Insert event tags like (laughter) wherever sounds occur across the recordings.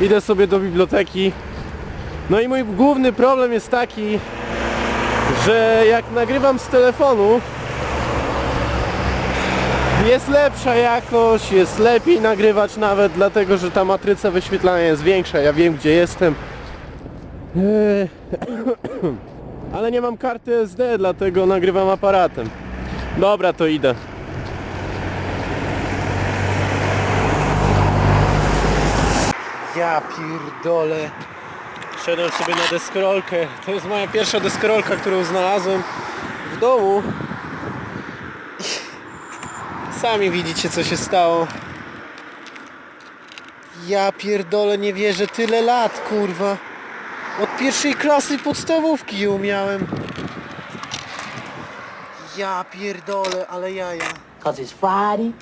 Idę sobie do biblioteki. No i mój główny problem jest taki, że jak nagrywam z telefonu, jest lepsza jakość, jest lepiej nagrywać nawet, dlatego że ta matryca wyświetlania jest większa, ja wiem gdzie jestem. Eee, (coughs) Ale nie mam karty SD, dlatego nagrywam aparatem. Dobra, to idę. Ja pierdolę. Szedłem sobie na deskorolkę. To jest moja pierwsza deskorolka, którą znalazłem w domu. Sami widzicie co się stało. Ja pierdolę, nie wierzę, tyle lat, kurwa. Od pierwszej klasy podstawówki ją miałem. Ja pierdolę, ale jaja. Cause it's Friday,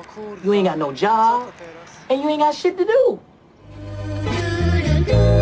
O kurwa. you ain't got no Co job, teraz? and you ain't got shit to do. Ja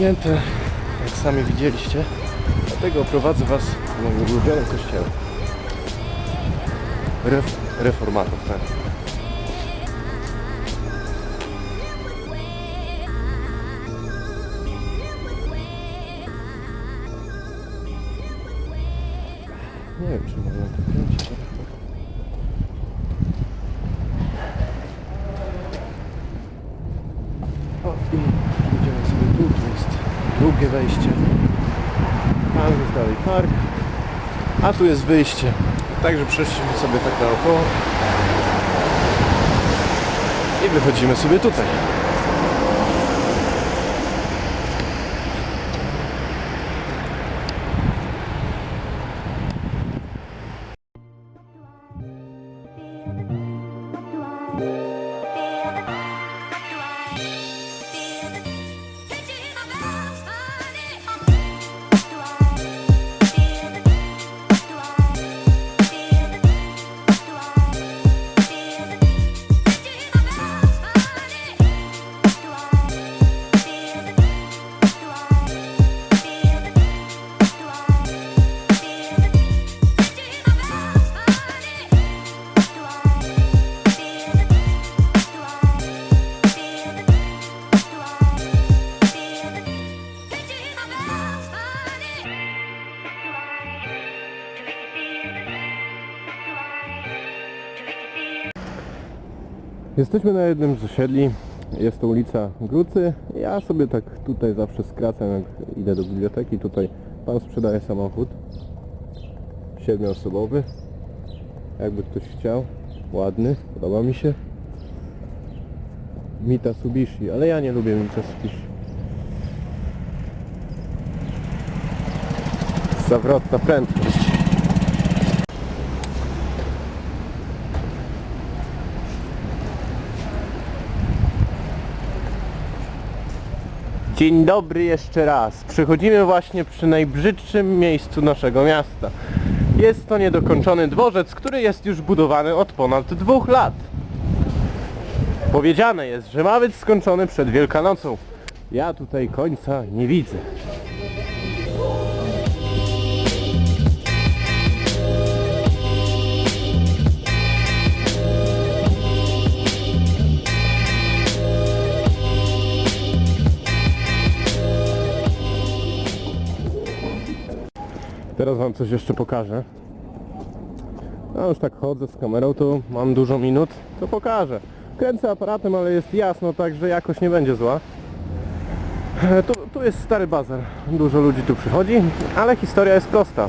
zamknięte, jak sami widzieliście. Dlatego prowadzę was do moim ulubionym kościele. Ref, reformatów, tak. Nie wiem, czy mogę to kręcić, ale... O, i idziemy sobie tu, tu jest drugie wejście. Tam jest dalej park, a tu jest wyjście. Także przeszliśmy sobie tak naokoło i wychodzimy sobie tutaj. Jesteśmy na jednym z osiedli. Jest to ulica Grucy. Ja sobie tak tutaj zawsze skracam, jak idę do biblioteki. Tutaj pan sprzedaje samochód. Siedmioosobowy. Jakby ktoś chciał. Ładny, podoba mi się. Mita Subishi, ale ja nie lubię Mita Subishi. Zawrotna prędkość. Dzień dobry jeszcze raz. Przychodzimy właśnie przy najbrzydszym miejscu naszego miasta. Jest to niedokończony dworzec, który jest już budowany od ponad dwóch lat. Powiedziane jest, że ma być skończony przed Wielkanocą. Ja tutaj końca nie widzę. Teraz wam coś jeszcze pokażę. No już tak chodzę z kamerą, to mam dużo minut, to pokażę. Kręcę aparatem, ale jest jasno, także jakoś nie będzie zła. E, Tu, tu jest stary bazar, dużo ludzi tu przychodzi, ale historia jest prosta.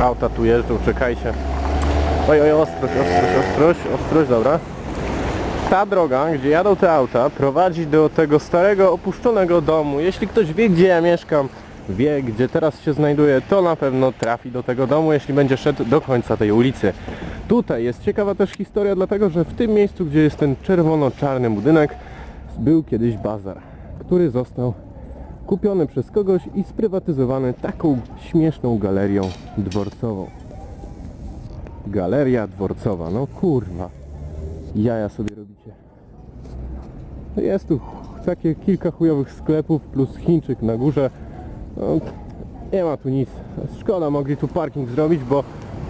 Auta tu jeżdżą, czekajcie. Oj, oj, ostrość, ostrość, ostrość, ostrość, dobra. Ta droga, gdzie jadą te auta, prowadzi do tego starego, opuszczonego domu. Jeśli ktoś wie, gdzie ja mieszkam, wie, gdzie teraz się znajduję, to na pewno trafi do tego domu, jeśli będzie szedł do końca tej ulicy. Tutaj jest ciekawa też historia, dlatego że w tym miejscu, gdzie jest ten czerwono-czarny budynek, był kiedyś bazar, który został kupiony przez kogoś i sprywatyzowany taką śmieszną galerią dworcową. Galeria dworcowa, no kurwa. Jaja sobie robicie. Jest tu takie kilka chujowych sklepów plus Chińczyk na górze. No, nie ma tu nic. Szkoda, mogli tu parking zrobić, bo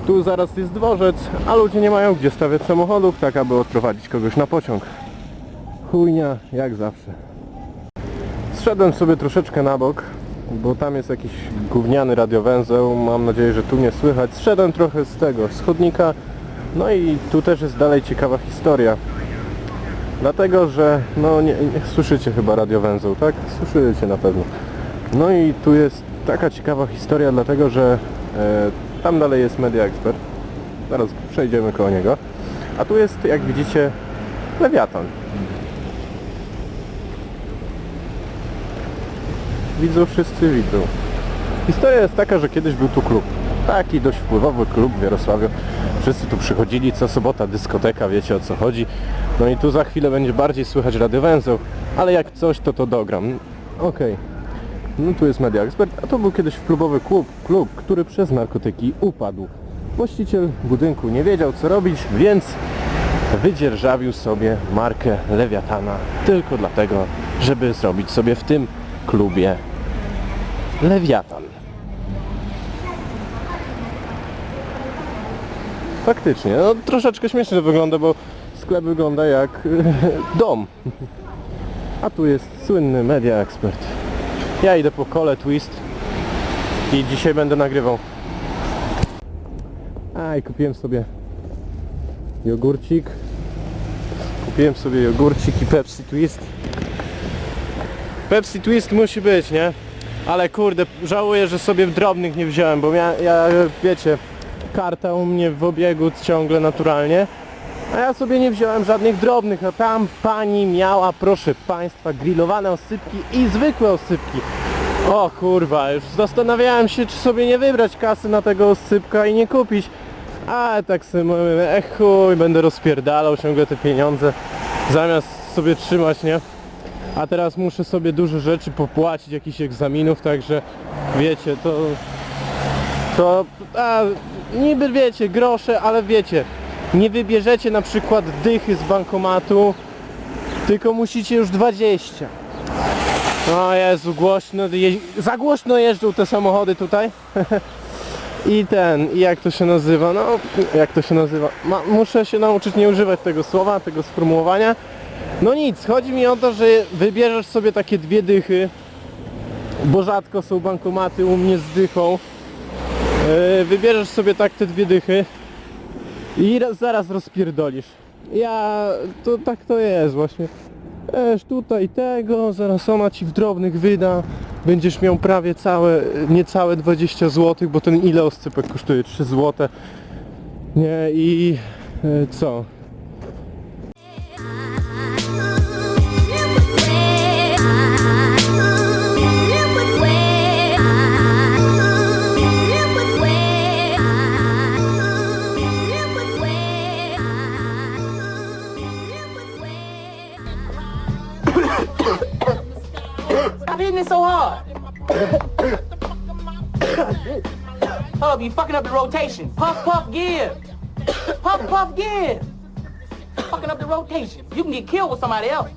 tu zaraz jest dworzec, a ludzie nie mają gdzie stawiać samochodów, tak aby odprowadzić kogoś na pociąg. Chujnia, jak zawsze. Zszedłem sobie troszeczkę na bok, bo tam jest jakiś gówniany radiowęzeł, mam nadzieję, że tu nie słychać. Zszedłem trochę z tego, z chodnika, no i tu też jest dalej ciekawa historia. Dlatego, że no nie, nie słyszycie chyba radiowęzeł, tak? Słyszycie na pewno. No i tu jest taka ciekawa historia, dlatego że e, tam dalej jest Media Expert. Zaraz przejdziemy koło niego. A tu jest, jak widzicie, Lewiatan. Widzą wszyscy, widzą. Historia jest taka, że kiedyś był tu klub. Taki dość wpływowy klub w Jarosławiu. Wszyscy tu przychodzili, co sobota dyskoteka, wiecie o co chodzi. No i tu za chwilę będzie bardziej słychać radiowęzeł, ale jak coś, to to dogram. Okej. No tu jest Media Expert, a to był kiedyś klubowy klub, klub, który przez narkotyki upadł. Właściciel budynku nie wiedział co robić, więc wydzierżawił sobie markę Lewiatana tylko dlatego, żeby zrobić sobie w tym klubie Lewiatan. Faktycznie, no troszeczkę śmiesznie to wygląda, bo sklep wygląda jak (laughs) dom. A tu jest słynny Media Expert. Ja idę po kole Twist i dzisiaj będę nagrywał. A i kupiłem sobie jogurcik. Kupiłem sobie jogurcik i Pepsi Twist. Pepsi Twist musi być, nie? Ale kurde, żałuję, że sobie drobnych nie wziąłem, bo ja, ja wiecie, karta u mnie w obiegu ciągle naturalnie. A ja sobie nie wziąłem żadnych drobnych, a tam pani miała, proszę Państwa, grillowane osypki i zwykłe osypki. O kurwa, już zastanawiałem się, czy sobie nie wybrać kasy na tego osypka i nie kupić. A tak sobie mówię, ech chuj, będę rozpierdalał ciągle te pieniądze, zamiast sobie trzymać, nie? A teraz muszę sobie dużo rzeczy popłacić, jakichś egzaminów, także wiecie, to to a, niby wiecie, grosze, ale wiecie, nie wybierzecie na przykład dychy z bankomatu, tylko musicie już 20. O Jezu, głośno, je, za głośno jeżdżą te samochody tutaj. (laughs) I ten, i jak to się nazywa, no, jak to się nazywa, Ma, muszę się nauczyć nie używać tego słowa, tego sformułowania. No nic, chodzi mi o to, że wybierzesz sobie takie dwie dychy, bo rzadko są bankomaty u mnie z dychą. Yy, wybierzesz sobie tak te dwie dychy i raz, zaraz rozpierdolisz. Ja, to tak to jest właśnie. Wiesz, tutaj tego, zaraz ona ci w drobnych wyda. Będziesz miał prawie całe, niecałe 20 zł, bo ten ile oscypek kosztuje? 3 zł. Nie i e, co? Stop hitting it so hard. Up, you fucking up the rotation. Puff, puff, give. Puff, puff, give. Fucking up the rotation. You can get killed with somebody else.